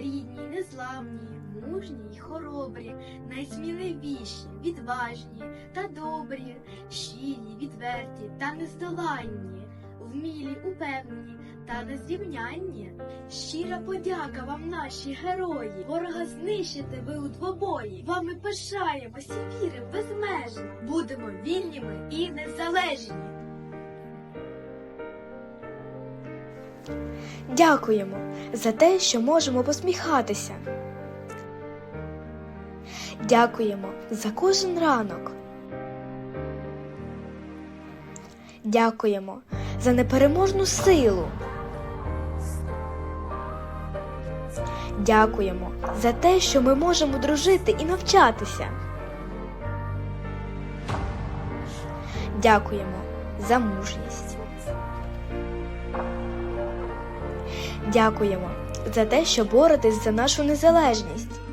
рідні, незламні, мужні й хоробрі, найсміливіші, відважні та добрі, щирі, відверті та нездоланні, вмілі, упевнені та незрівнянні. Щира подяка вам, наші герої, ворога знищите ви у двобої. Вами пишаємось і віримо безмежно. Будемо вільними і незалежні. Дякуємо за те, що можемо посміхатися. Дякуємо за кожен ранок. Дякуємо за непереможну силу. Дякуємо за те, що ми можемо дружити і навчатися. Дякуємо за мужність. Дякуємо за те, що боретесь за нашу незалежність.